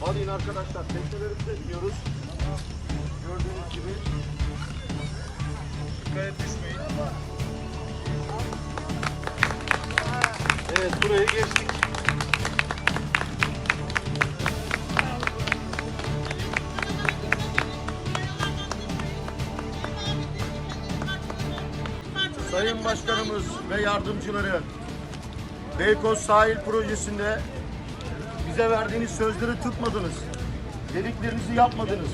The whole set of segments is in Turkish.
Hadi in arkadaşlar. Teknelerimize biniyoruz. Gördüğünüz gibi. Et düşmeyin. Evet burayı geçtik. Sayın Başkanımız ve yardımcıları Beykoz Sahil Projesi'nde bize verdiğiniz sözleri tutmadınız. Dediklerinizi yapmadınız.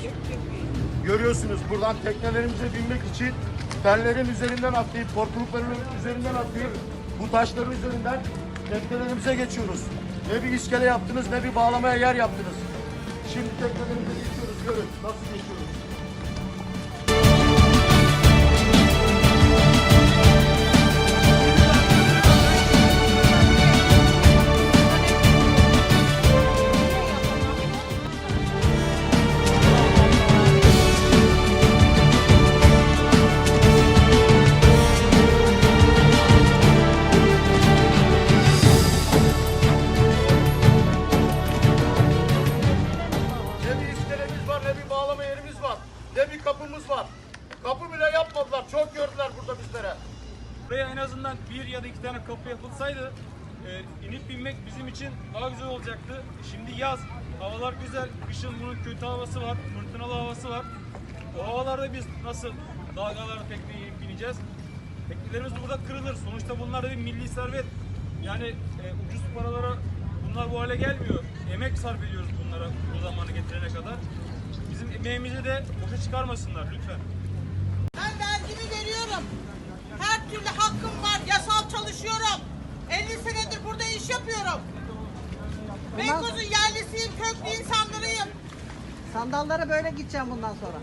Görüyorsunuz buradan teknelerimize binmek için tellerin üzerinden atlayıp, korkulukların üzerinden atlayıp bu taşların üzerinden teknelerimize geçiyoruz. Ne bir iskele yaptınız ne bir bağlamaya yer yaptınız. Şimdi teknelerimize geçiyoruz. Görün nasıl geçiyoruz. Ne bir kapımız var. Kapı bile yapmadılar. Çok gördüler burada bizlere. Buraya en azından bir ya da iki tane kapı yapılsaydı e, inip binmek bizim için daha güzel olacaktı. Şimdi yaz, havalar güzel, kışın bunun kötü havası var, fırtınalı havası var. O havalarda biz nasıl dalgalarda tekneye inip bineceğiz? Teknelerimiz burada kırılır. Sonuçta bunlar da bir milli servet. Yani e, ucuz paralara bunlar bu hale gelmiyor. Emek sarf ediyoruz bunlara bu zamanı getirene kadar. Bizim emeğimizi de boşa çıkarmasınlar lütfen. Ben vergimi veriyorum. Her türlü hakkım var. Yasal çalışıyorum. 50 senedir burada iş yapıyorum. Beykoz'un yerlisiyim, köklü insanlarıyım. Sandallara böyle gideceğim bundan sonra.